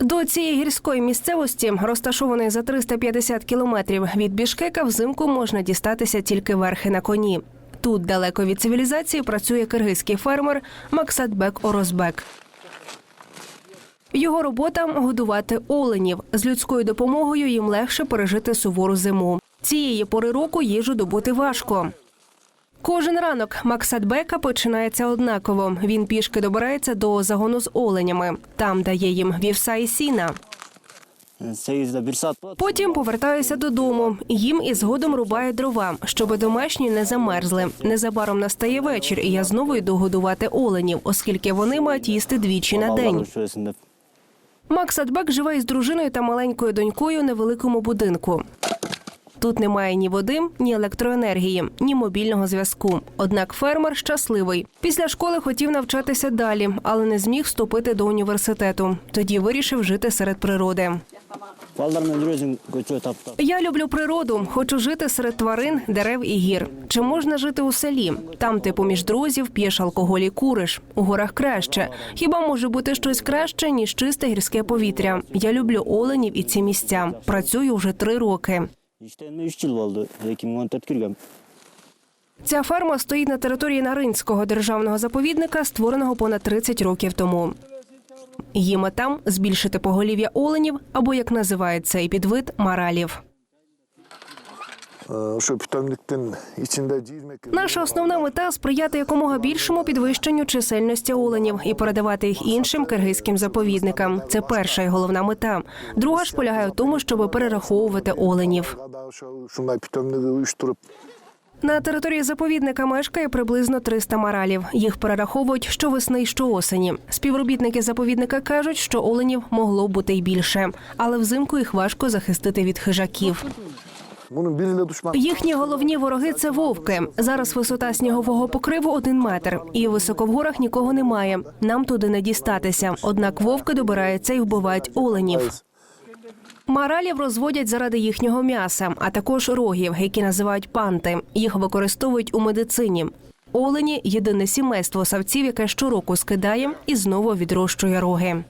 До цієї гірської місцевості, розташованої за 350 кілометрів від Бішкека, взимку можна дістатися тільки верхи на коні. Тут, далеко від цивілізації, працює киргизький фермер Максатбек Орозбек. Його робота годувати оленів. З людською допомогою їм легше пережити сувору зиму. Цієї пори року їжу добути важко. Кожен ранок Максатбека починається однаково. Він пішки добирається до загону з оленями. Там дає їм вівса і сіна. Потім повертаюся додому. Їм і згодом рубає дрова, щоб домашні не замерзли. Незабаром настає вечір, і я знову йду годувати оленів, оскільки вони мають їсти двічі на день. Макс Адбек живе із дружиною та маленькою донькою у невеликому будинку. Тут немає ні води, ні електроенергії, ні мобільного зв'язку. Однак фермер щасливий. Після школи хотів навчатися далі, але не зміг вступити до університету. Тоді вирішив жити серед природи. Я люблю природу, хочу жити серед тварин, дерев і гір. Чи можна жити у селі? Там ти поміж друзів п'єш алкоголь і куриш. У горах краще. Хіба може бути щось краще ніж чисте гірське повітря? Я люблю оленів і ці місця. Працюю вже три роки. Иштениме 3 жыл болду. 2014 киргем. Ця ферма стоїть на території Наринського державного заповідника, створеного понад 30 років тому. Її мета – збільшити поголів'я оленів, або як називає цей підвид маралів. Е, ошо питомниктин ичинде жыйырма Наша основна мета сприяти якомога більшому підвищенню чисельності оленів і передавати їх іншим киргизьким заповідникам. Це перша і головна мета. Друга ж полягає в тому, щоб перераховувати оленів. ошо ушундай питомнигди уюштуруп На території заповідника мешкає приблизно 300 маралів. Їх перераховують щовесни й щоосені. Співробітники заповідника кажуть, що оленів могло бути й більше, але взимку їх важко захистити від хижаків. Їхні головні вороги це вовки. Зараз висота снігового покриву один метр, і високо в горах нікого немає. Нам туди не дістатися. Однак вовки добираються і вбивають оленів. Маралів розводять заради їхнього м'яса, а також рогів, які називають панти. Їх використовують у медицині. Олені єдине сімейство савців, яке щороку скидає і знову відрощує роги.